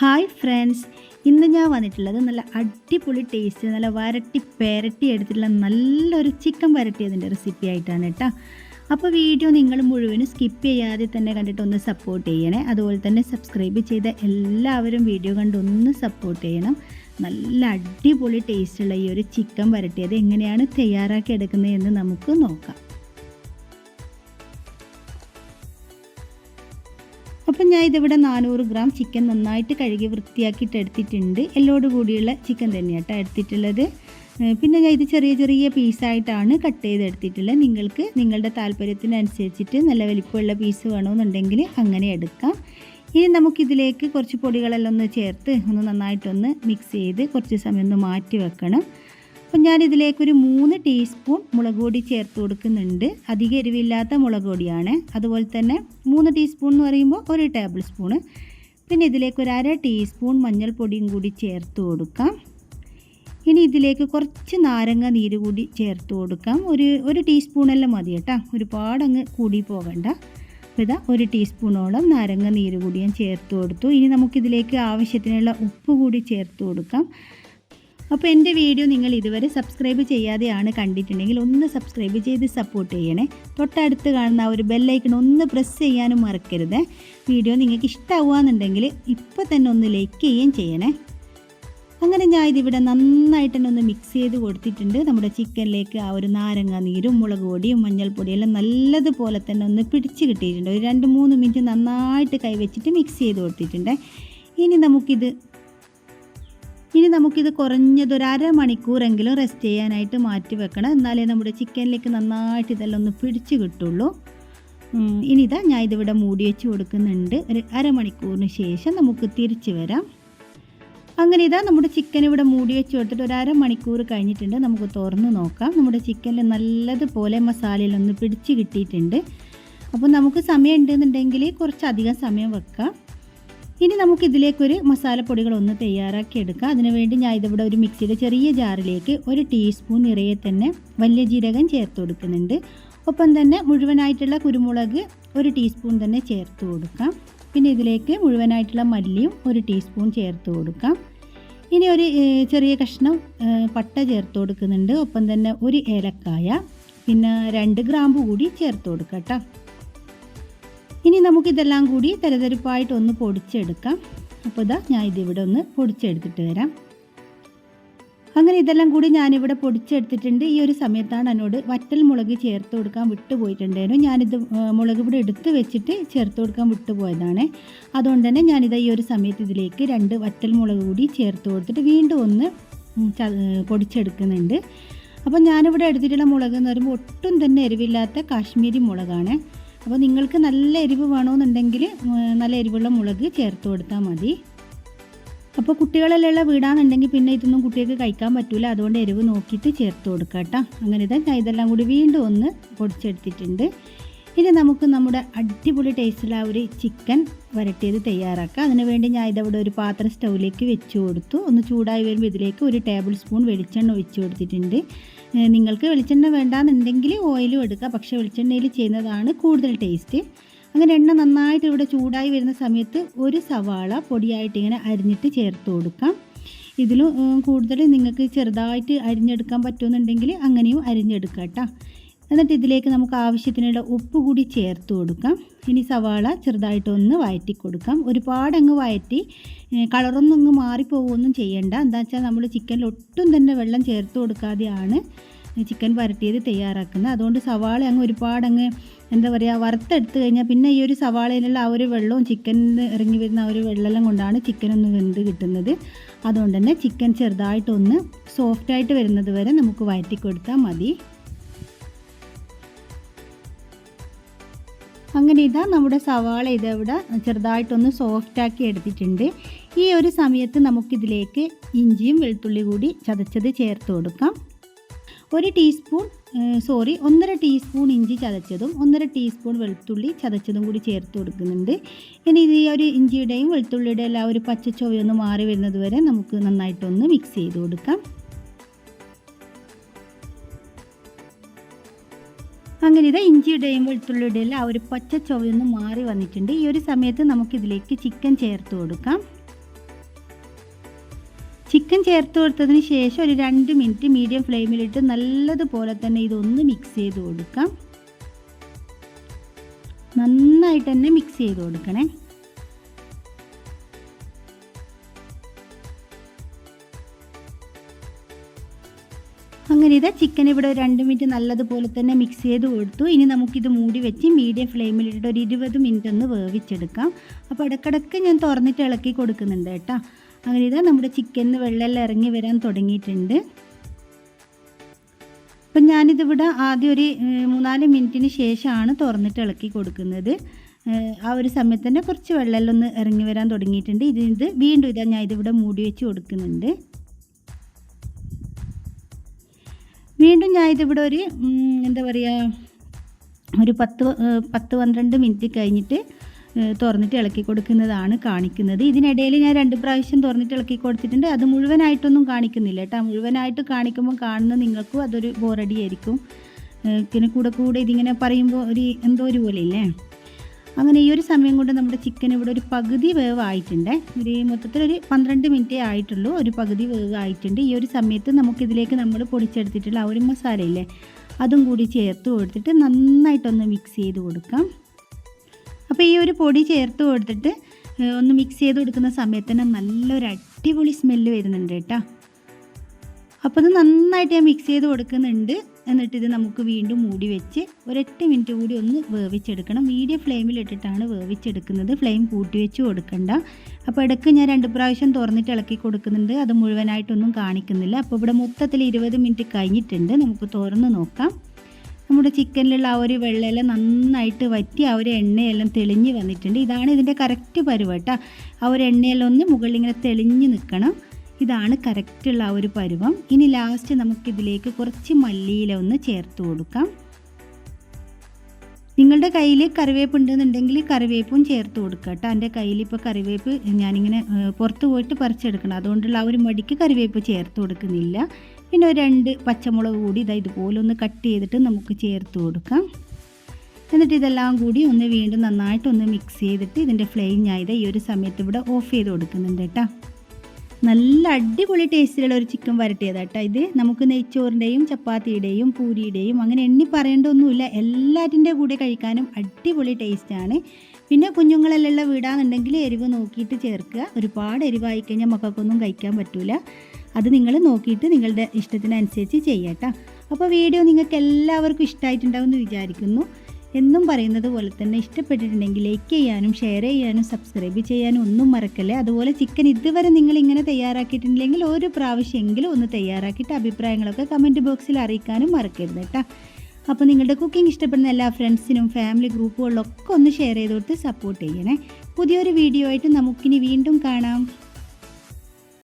Hi friends. ഇന്ന് ഞാൻ വന്നിട്ടുള്ളത് നല്ല അടിപൊളി ടേസ്റ്റ് നല്ല വരട്ടി പെരട്ടി എടുത്തിട്ടുള്ള നല്ലൊരു ചിക്കൻ വരട്ടിയതിന്റെ റെസിപ്പി ആയിട്ടാണ് കേട്ടോ അപ്പോൾ വീഡിയോ നിങ്ങൾ മുഴുവനും സ്കിപ്പ് ചെയ്യാതെ തന്നെ കണ്ടിട്ട് ഒന്ന് സപ്പോർട്ട് ചെയ്യണേ. അതുപോലെ തന്നെ സബ്സ്ക്രൈബ് ചെയ്ത എല്ലാവരും വീഡിയോ കണ്ട് ഒന്ന് സപ്പോർട്ട് ചെയ്യണം. നല്ല അടിപൊളി ടേസ്റ്റുള്ള ഈ ഒരു ചിക്കൻ വരട്ടിയത് എങ്ങനെയാണ് തയ്യാറാക്കി എടുക്കുന്നത് എന്ന് നമുക്ക് നോക്കാം. അപ്പം ഞാൻ ഇതിവിടെ നാനൂറ് ഗ്രാം ചിക്കൻ നന്നായിട്ട് കഴുകി വൃത്തിയാക്കിയിട്ട് എടുത്തിട്ടുണ്ട്. എല്ലോട് കൂടിയുള്ള ചിക്കൻ തന്നെയാട്ടോ എടുത്തിട്ടുള്ളത്. പിന്നെ ഞാൻ ഇത് ചെറിയ ചെറിയ പീസായിട്ടാണ് കട്ട് ചെയ്ത് എടുത്തിട്ടുള്ളത് നിങ്ങൾക്ക് നിങ്ങളുടെ താല്പര്യത്തിനനുസരിച്ചിട്ട് നല്ല വലിപ്പമുള്ള പീസ് വേണമെന്നുണ്ടെങ്കിൽ അങ്ങനെ എടുക്കാം. ഇനി നമുക്കിതിലേക്ക് കുറച്ച് പൊടികളെല്ലാം ഒന്ന് ചേർത്ത് ഒന്ന് നന്നായിട്ടൊന്ന് മിക്സ് ചെയ്ത് കുറച്ച് സമയം ഒന്ന് മാറ്റി വെക്കണം. അപ്പം ഞാനിതിലേക്കൊരു മൂന്ന് ടീസ്പൂൺ മുളക് പൊടി ചേർത്ത് കൊടുക്കുന്നുണ്ട്. അധികം എരിവില്ലാത്ത മുളക് പൊടിയാണ്. അതുപോലെ തന്നെ മൂന്ന് ടീസ്പൂൺ എന്ന് പറയുമ്പോൾ ഒരു ടേബിൾ സ്പൂണ്. പിന്നെ ഇതിലേക്ക് ഒരു അര ടീസ്പൂൺ മഞ്ഞൾപ്പൊടിയും കൂടി ചേർത്ത് കൊടുക്കാം. ഇനി ഇതിലേക്ക് കുറച്ച് നാരങ്ങ നീര് കൂടി ചേർത്ത് കൊടുക്കാം. ഒരു ഒരു ടീസ്പൂണെല്ലാം മതി കേട്ടോ. ഒരുപാട് അങ്ങ് കൂടി പോകണ്ട. അപ്പോൾ ഇതാ ഒരു ടീസ്പൂണോളം നാരങ്ങ നീര് കൂടി ഞാൻ ചേർത്ത് കൊടുത്തു. ഇനി നമുക്കിതിലേക്ക് ആവശ്യത്തിനുള്ള ഉപ്പ് കൂടി ചേർത്ത് കൊടുക്കാം. അപ്പോൾ എന്റെ വീഡിയോ നിങ്ങൾ ഇതുവരെ സബ്സ്ക്രൈബ് ചെയ്യാതെയാണ് കണ്ടിട്ടുണ്ടെങ്കിൽ ഒന്ന് സബ്സ്ക്രൈബ് ചെയ്ത് സപ്പോർട്ട് ചെയ്യണേ. തൊട്ടടുത്ത് കാണുന്ന ആ ഒരു ബെല്ലൈക്കൺ ഒന്ന് പ്രസ് ചെയ്യാനും മറക്കരുത്. വീഡിയോ നിങ്ങൾക്ക് ഇഷ്ടമാവുകയെന്നുണ്ടെങ്കിൽ ഇപ്പോൾ തന്നെ ഒന്ന് ലൈക്ക് ചെയ്യുകയും ചെയ്യണേ. അങ്ങനെ ഞാൻ ഇതിവിടെ നന്നായിട്ട് തന്നെ ഒന്ന് മിക്സ് ചെയ്ത് കൊടുത്തിട്ടുണ്ട്. നമ്മുടെ ചിക്കനിലേക്ക് ആ ഒരു നാരങ്ങ നീരും മുളക് പൊടിയും മഞ്ഞൾപ്പൊടിയും എല്ലാം നല്ലതുപോലെ തന്നെ ഒന്ന് പിടിച്ച് കിട്ടിയിട്ടുണ്ട്. ഒരു രണ്ട് മൂന്ന് മിനിറ്റ് നന്നായിട്ട് കൈവച്ചിട്ട് മിക്സ് ചെയ്ത് കൊടുത്തിട്ടുണ്ട്. ഇനി നമുക്കിത് ഇനി നമുക്കിത് കുറഞ്ഞത് ഒരു അരമണിക്കൂറെങ്കിലും റെസ്റ്റ് ചെയ്യാനായിട്ട് മാറ്റി വെക്കണം. എന്നാലേ നമ്മുടെ ചിക്കനിലേക്ക് നന്നായിട്ട് ഇതെല്ലാം ഒന്ന് പിടിച്ച് കിട്ടുള്ളൂ. ഉം, ഇനി ഇതാ ഞാൻ ഇതിവിടെ മൂടി വെച്ച് കൊടുക്കുന്നുണ്ട്. ഒരു അരമണിക്കൂറിന് ശേഷം നമുക്ക് തിരിച്ചു വരാം. അങ്ങനെ ഇതാ നമ്മുടെ ചിക്കൻ ഇവിടെ മൂടി വെച്ച് കൊടുത്തിട്ട് ഒരു അരമണിക്കൂർ കഴിഞ്ഞിട്ടുണ്ട്. നമുക്ക് തുറന്ന് നോക്കാം. നമ്മുടെ ചിക്കനിൽ നല്ലതുപോലെ മസാലയിലൊന്ന് പിടിച്ച് കിട്ടിയിട്ടുണ്ട്. അപ്പോൾ നമുക്ക് സമയം ഉണ്ടെന്നുണ്ടെങ്കിൽ കുറച്ചധികം സമയം വെക്കാം. ഇനി നമുക്ക് ഇതിലേക്കൊരു മസാലപ്പൊടികളൊന്ന് തയ്യാറാക്കി എടുക്കാം അതിനുവേണ്ടി ഞാൻ ഇതിവിടെ ഒരു മിക്സിയുടെ ചെറിയ ജാറിലേക്ക് ഒരു ടീസ്പൂൺ നിറയെ തന്നെ വലിയ ജീരകം ചേർത്ത് കൊടുക്കുന്നുണ്ട്. ഒപ്പം തന്നെ മുഴുവനായിട്ടുള്ള കുരുമുളക് ഒരു ടീസ്പൂൺ തന്നെ ചേർത്ത് കൊടുക്കാം. പിന്നെ ഇതിലേക്ക് മുഴുവനായിട്ടുള്ള മല്ലിയും ഒരു ടീസ്പൂൺ ചേർത്ത് കൊടുക്കാം. ഇനി ഒരു ചെറിയ കഷ്ണം പട്ട ചേർത്ത് കൊടുക്കുന്നുണ്ട്. ഒപ്പം തന്നെ ഒരു ഏലക്കായ പിന്നെ രണ്ട് ഗ്രാമ്പു കൂടി ചേർത്ത് കൊടുക്കാം കേട്ടോ. ഇനി നമുക്കിതെല്ലാം കൂടി തരതരിപ്പായിട്ട് ഒന്ന് പൊടിച്ചെടുക്കാം. അപ്പോൾ ഇതാ ഞാൻ ഇതിവിടെ ഒന്ന് പൊടിച്ചെടുത്തിട്ട് വരാം. അങ്ങനെ ഇതെല്ലാം കൂടി ഞാനിവിടെ പൊടിച്ചെടുത്തിട്ടുണ്ട്. ഈ ഒരു സമയത്താണ് എന്നോട് വറ്റൽ മുളക് ചേർത്ത് കൊടുക്കാൻ വിട്ടുപോയിട്ടുണ്ടായിരുന്നു ഞാനിത് മുളക് ഇവിടെ എടുത്ത് വെച്ചിട്ട് ചേർത്ത് കൊടുക്കാൻ വിട്ടുപോയതാണ് അതുകൊണ്ട് തന്നെ ഞാനിത് ഈ ഒരു സമയത്ത് ഇതിലേക്ക് രണ്ട് വറ്റൽ മുളക് കൂടി ചേർത്ത് കൊടുത്തിട്ട് വീണ്ടും ഒന്ന് പൊടിച്ചെടുക്കുന്നുണ്ട്. അപ്പോൾ ഞാനിവിടെ എടുത്തിട്ടുള്ള മുളക് എന്ന് പറയുമ്പോൾ ഒട്ടും തന്നെ എരിവില്ലാത്ത കാശ്മീരി മുളകാണ്. അപ്പോൾ നിങ്ങൾക്ക് നല്ല എരിവ് വേണമെന്നുണ്ടെങ്കിൽ നല്ല എരിവുള്ള മുളക് ചേർത്ത് കൊടുത്താൽ മതി. അപ്പോൾ കുട്ടികളെല്ലാം വീടാണെന്നുണ്ടെങ്കിൽ പിന്നെ ഇതൊന്നും കുട്ടികൾക്ക് കഴിക്കാൻ പറ്റില്ല അതുകൊണ്ട് എരിവ് നോക്കിയിട്ട് ചേർത്ത് കൊടുക്കാം കേട്ടോ. അങ്ങനെ ഇതെല്ലാം കൂടി വീണ്ടും ഒന്ന് പൊടിച്ചെടുത്തിട്ടുണ്ട്. ഇനി നമുക്ക് നമ്മുടെ അടിപൊളി ടേസ്റ്റിൽ ആ ഒരു ചിക്കൻ വരട്ടിയത് തയ്യാറാക്കാം. അതിനുവേണ്ടി ഞാൻ ഇതവിടെ ഒരു പാത്രം സ്റ്റൗവിലേക്ക് വെച്ച് കൊടുത്തു. ഒന്ന് ചൂടായി വരുമ്പോൾ ഇതിലേക്ക് ഒരു ടേബിൾ സ്പൂൺ വെളിച്ചെണ്ണ ഒഴിച്ചു കൊടുത്തിട്ടുണ്ട്. നിങ്ങൾക്ക് വെളിച്ചെണ്ണ വേണ്ടാന്നുണ്ടെങ്കിൽ ഓയിലും എടുക്കാം. പക്ഷേ വെളിച്ചെണ്ണയിൽ ചെയ്യുന്നതാണ് കൂടുതൽ ടേസ്റ്റ് അങ്ങനെ എണ്ണ നന്നായിട്ട് ഇവിടെ ചൂടായി വരുന്ന സമയത്ത് ഒരു സവാള പൊടിയായിട്ട് ഇങ്ങനെ അരിഞ്ഞിട്ട് ചേർത്ത് കൊടുക്കാം. ഇതിലും കൂടുതൽ നിങ്ങൾക്ക് ചെറുതായിട്ട് അരിഞ്ഞെടുക്കാൻ പറ്റുമെന്നുണ്ടെങ്കിൽ അങ്ങനെയും അരിഞ്ഞെടുക്കാം കേട്ടോ. എന്നിട്ട് ഇതിലേക്ക് നമുക്ക് ആവശ്യത്തിനുള്ള ഉപ്പ് കൂടി ചേർത്ത് കൊടുക്കാം. ഇനി സവാള ചെറുതായിട്ടൊന്ന് വഴറ്റി കൊടുക്കാം. ഒരുപാട് അങ്ങ് വഴറ്റി കളറൊന്നും അങ്ങ് മാറിപ്പോവുകയൊന്നും ചെയ്യണ്ട. എന്താ വെച്ചാൽ നമ്മൾ ചിക്കനിൽ ഒട്ടും തന്നെ വെള്ളം ചേർത്ത് കൊടുക്കാതെയാണ് ചിക്കൻ വരട്ടിയത് തയ്യാറാക്കുന്നത്. അതുകൊണ്ട് സവാള അങ്ങ് ഒരുപാട് അങ്ങ് എന്താ പറയുക വറുത്തെടുത്ത് കഴിഞ്ഞാൽ പിന്നെ ഈ ഒരു സവാളയിലുള്ള ആ ഒരു വെള്ളവും ചിക്കനിൽ ഇറങ്ങി വരുന്ന ആ ഒരു വെള്ളമെല്ലാം കൊണ്ടാണ് ചിക്കൻ ഒന്ന് വെന്ത് കിട്ടുന്നത്. അതുകൊണ്ട് തന്നെ ചിക്കൻ ചെറുതായിട്ടൊന്ന് സോഫ്റ്റായിട്ട് വരുന്നത് വരെ നമുക്ക് വഴറ്റി കൊടുത്താൽ മതി. അങ്ങനെ ഇതാ നമ്മുടെ സവാള ഇതവിടെ ചെറുതായിട്ടൊന്ന് സോഫ്റ്റാക്കി എടുത്തിട്ടുണ്ട്. ഈ ഒരു സമയത്ത് നമുക്കിതിലേക്ക് ഇഞ്ചിയും വെളുത്തുള്ളി കൂടി ചതച്ചത് ചേർത്ത് കൊടുക്കാം. ഒരു ടീസ്പൂൺ സോറി ഒന്നര ടീസ്പൂൺ ഇഞ്ചി ചതച്ചതും ഒന്നര ടീസ്പൂൺ വെളുത്തുള്ളി ചതച്ചതും കൂടി ചേർത്ത് കൊടുക്കുന്നുണ്ട്. ഇനി ഇത് ഈ ഒരു ഇഞ്ചിയുടെയും വെളുത്തുള്ളിയുടെയും എല്ലാം ഒരു പച്ച പച്ചച്ചോയൊന്ന് മാറി വരുന്നത് വരെ നമുക്ക് നന്നായിട്ടൊന്ന് മിക്സ് ചെയ്ത് കൊടുക്കാം. അങ്ങനെ ഇത് ഇഞ്ചിയുടെയും വെളുത്തുള്ളിയുടെയും ആ ഒരു പച്ച ചുവയൊന്ന് മാറി വന്നിട്ടുണ്ട്. ഈ ഒരു സമയത്ത് നമുക്കിതിലേക്ക് ചിക്കൻ ചേർത്ത് കൊടുക്കാം. ചിക്കൻ ചേർത്ത് കൊടുത്തതിന് ശേഷം ഒരു രണ്ട് മിനിറ്റ് മീഡിയം ഫ്ലെയിമിലിട്ട് നല്ലതുപോലെ തന്നെ ഇതൊന്ന് മിക്സ് ചെയ്ത് കൊടുക്കാം. നന്നായിട്ട് തന്നെ മിക്സ് ചെയ്ത് കൊടുക്കണേ. അങ്ങനെ ചിക്കൻ ഇവിടെ ഒരു രണ്ട് മിനിറ്റ് നല്ലതുപോലെ തന്നെ മിക്സ് ചെയ്ത് കൊടുത്തു. ഇനി നമുക്കിത് മൂടി വെച്ച് മീഡിയം ഫ്ലെയിമിലിട്ട് ഒരു ഇരുപത് മിനിറ്റ് ഒന്ന് വേവിച്ചെടുക്കാം. അപ്പോൾ ഇടക്കിടക്ക് ഞാൻ തുറന്നിട്ട് ഇളക്കി കൊടുക്കുന്നുണ്ട് കേട്ടോ. അങ്ങനെ ഇതാ നമ്മുടെ ചിക്കനിൽ വെള്ളമെല്ലാം ഇറങ്ങി വരാൻ തുടങ്ങിയിട്ടുണ്ട്. അപ്പം ഞാനിതിവിടെ ആദ്യം ഒരു മൂന്നാൽ മിനിറ്റിന് ശേഷമാണ് തുറന്നിട്ട് ഇളക്കി കൊടുക്കുന്നത്. ആ ഒരു സമയത്ത് തന്നെ കുറച്ച് വെള്ളമെല്ലാം ഒന്ന് ഇറങ്ങി വരാൻ തുടങ്ങിയിട്ടുണ്ട്. ഇത് ഇത് വീണ്ടും ഇതാ ഞാൻ ഇതിവിടെ മൂടി വെച്ച് കൊടുക്കുന്നുണ്ട്. വീണ്ടും ഞാൻ ഇതിവിടെ ഒരു എന്താ പറയുക ഒരു പത്ത് പത്ത് പന്ത്രണ്ട് മിനിറ്റ് കഴിഞ്ഞിട്ട് തുറന്നിട്ട് ഇളക്കി കൊടുക്കുന്നതാണ് കാണിക്കുന്നത്. ഇതിനിടയിൽ ഞാൻ രണ്ട് പ്രാവശ്യം തുറന്നിട്ട് ഇളക്കി കൊടുത്തിട്ടുണ്ട്. അത് മുഴുവനായിട്ടൊന്നും കാണിക്കുന്നില്ല കേട്ടോ. മുഴുവനായിട്ട് കാണിക്കുമ്പോൾ കാണുന്ന നിങ്ങൾക്കും അതൊരു ബോറടിയായിരിക്കും പിന്നെ കൂടെ കൂടെ ഇതിങ്ങനെ പറയുമ്പോൾ ഒരു എന്തോ ഒരു പോലെ ഇല്ലേ? അങ്ങനെ ഈ ഒരു സമയം കൊണ്ട് നമ്മുടെ ചിക്കൻ ഇവിടെ ഒരു പകുതി വേവ് ആയിട്ടുണ്ട് ഒരു മൊത്തത്തിൽ ഒരു പന്ത്രണ്ട് മിനിറ്റേ ആയിട്ടുള്ളൂ. ഒരു പകുതി വേവ് ആയിട്ടുണ്ട് ഈ ഒരു സമയത്ത് നമുക്കിതിലേക്ക് നമ്മൾ പൊടിച്ചെടുത്തിട്ടുള്ള ആ ഒരു മസാലയില്ലേ അതും കൂടി ചേർത്ത് കൊടുത്തിട്ട് നന്നായിട്ടൊന്ന് മിക്സ് ചെയ്ത് കൊടുക്കാം. അപ്പോൾ ഈ ഒരു പൊടി ചേർത്ത് കൊടുത്തിട്ട് ഒന്ന് മിക്സ് ചെയ്ത് കൊടുക്കുന്ന സമയത്ത് തന്നെ നല്ലൊരു അടിപൊളി സ്മെല്ല് വരുന്നുണ്ട് കേട്ടോ. അപ്പോൾ അത് നന്നായിട്ട് ഞാൻ മിക്സ് ചെയ്ത് കൊടുക്കുന്നുണ്ട്. എന്നിട്ട് ഇത് നമുക്ക് വീണ്ടും മൂടി വെച്ച് ഒരൊറ്റ മിനിറ്റ് കൂടി ഒന്ന് വേവിച്ചെടുക്കണം. മീഡിയം ഫ്ലെയിമിലിട്ടിട്ടാണ് വേവിച്ചെടുക്കുന്നത്. ഫ്ലെയിം കൂട്ടി വെച്ച് കൊടുക്കണ്ട. അപ്പോൾ ഇടയ്ക്ക് ഞാൻ രണ്ട് പ്രാവശ്യം തുറന്നിട്ട് ഇളക്കി കൊടുക്കുന്നുണ്ട്. അത് മുഴുവനായിട്ടൊന്നും കാണിക്കുന്നില്ല. അപ്പോൾ ഇവിടെ മൊത്തത്തിൽ ഇരുപത് മിനിറ്റ് കഴിഞ്ഞിട്ടുണ്ട്. നമുക്ക് തുറന്ന് നോക്കാം. നമ്മുടെ ചിക്കനിലുള്ള ആ ഒരു വെള്ളമെല്ലാം നന്നായിട്ട് വറ്റി ആ ഒരു എണ്ണയെല്ലാം തെളിഞ്ഞ് വന്നിട്ടുണ്ട്. ഇതാണ് ഇതിന്റെ കറക്റ്റ് പരുവട്ടോ ആ ഒരു എണ്ണയെല്ലാം ഒന്ന് മുകളിൽ ഇങ്ങനെ തെളിഞ്ഞ് നിൽക്കണം. ഇതാണ് കറക്റ്റുള്ള ആ ഒരു പരുവം. ഇനി ലാസ്റ്റ് നമുക്കിതിലേക്ക് കുറച്ച് മല്ലിയില ഒന്ന് ചേർത്ത് കൊടുക്കാം. നിങ്ങളുടെ കയ്യിൽ കറിവേപ്പ് ഉണ്ടെന്നുണ്ടെങ്കിൽ കറിവേപ്പും ചേർത്ത് കൊടുക്കുക കേട്ടോ. എന്റെ കയ്യിൽ ഇപ്പോൾ കറിവേപ്പ് ഞാനിങ്ങനെ പുറത്ത് പോയിട്ട് പറിച്ചെടുക്കണം. അതുകൊണ്ടുള്ള ആ ഒരു മടിക്ക് കറിവേപ്പ് ചേർത്ത് കൊടുക്കുന്നില്ല. പിന്നെ ഒരു രണ്ട് പച്ചമുളക് കൂടി ഇതാ ഇതുപോലെ ഒന്ന് കട്ട് ചെയ്തിട്ട് നമുക്ക് ചേർത്ത് കൊടുക്കാം. എന്നിട്ട് ഇതെല്ലാം കൂടി ഒന്ന് വീണ്ടും നന്നായിട്ടൊന്ന് മിക്സ് ചെയ്തിട്ട് ഇതിന്റെ ഫ്ലെയിം ഞാൻ ഇതാ ഈ ഒരു സമയത്ത് ഇവിടെ ഓഫ് ചെയ്ത് കൊടുക്കുന്നുണ്ട് കേട്ടോ. നല്ല അടിപൊളി ടേസ്റ്റിലുള്ള ഒരു ചിക്കൻ വരട്ടിയതാണ് കേട്ടോ ഇത്. നമുക്ക് നെയ്ച്ചോറിന്റെയും ചപ്പാത്തിയുടെയും പൂരിയുടെയും അങ്ങനെ എണ്ണി പറയേണ്ടൊന്നുമില്ല. എല്ലാറ്റിന്റെ കൂടെ കഴിക്കാനും അടിപൊളി ടേസ്റ്റാണ് പിന്നെ കുഞ്ഞുങ്ങളെല്ലാം വിടാന്നുണ്ടെങ്കിൽ എരിവ് നോക്കിയിട്ട് ചേർക്കുക. ഒരുപാട് എരിവായി കഴിഞ്ഞാൽ മക്കൾക്കൊന്നും കഴിക്കാൻ പറ്റില്ല അത് നിങ്ങൾ നോക്കിയിട്ട് നിങ്ങളുടെ ഇഷ്ടത്തിനനുസരിച്ച് ചെയ്യാം കേട്ടോ അപ്പോൾ വീഡിയോ നിങ്ങൾക്ക് എല്ലാവർക്കും ഇഷ്ടമായിട്ടുണ്ടാവും എന്ന് വിചാരിക്കുന്നു. എന്നും പറയുന്നത് പോലെ തന്നെ ഇഷ്ടപ്പെട്ടിട്ടുണ്ടെങ്കിൽ ലൈക്ക് ചെയ്യാനും ഷെയർ ചെയ്യാനും സബ്സ്ക്രൈബ് ചെയ്യാനും ഒന്നും മറക്കല്ലേ? അതുപോലെ ചിക്കൻ ഇതുവരെ നിങ്ങൾ ഇങ്ങനെ തയ്യാറാക്കിയിട്ടുണ്ടെങ്കിൽ ഒരു പ്രാവശ്യമെങ്കിലും ഒന്ന് തയ്യാറാക്കിയിട്ട് അഭിപ്രായങ്ങളൊക്കെ കമന്റ് ബോക്സിൽ അറിയിക്കാനും മറക്കരുത് കേട്ടോ. അപ്പോൾ നിങ്ങളുടെ കുക്കിംഗ് ഇഷ്ടപ്പെടുന്ന എല്ലാ ഫ്രണ്ട്സിനും ഫാമിലി ഗ്രൂപ്പുകളിലൊക്കെ ഒന്ന് ഷെയർ ചെയ്ത് കൊടുത്ത് സപ്പോർട്ട് ചെയ്യണേ. പുതിയൊരു വീഡിയോ ആയിട്ട് നമുക്കിനി വീണ്ടും കാണാം.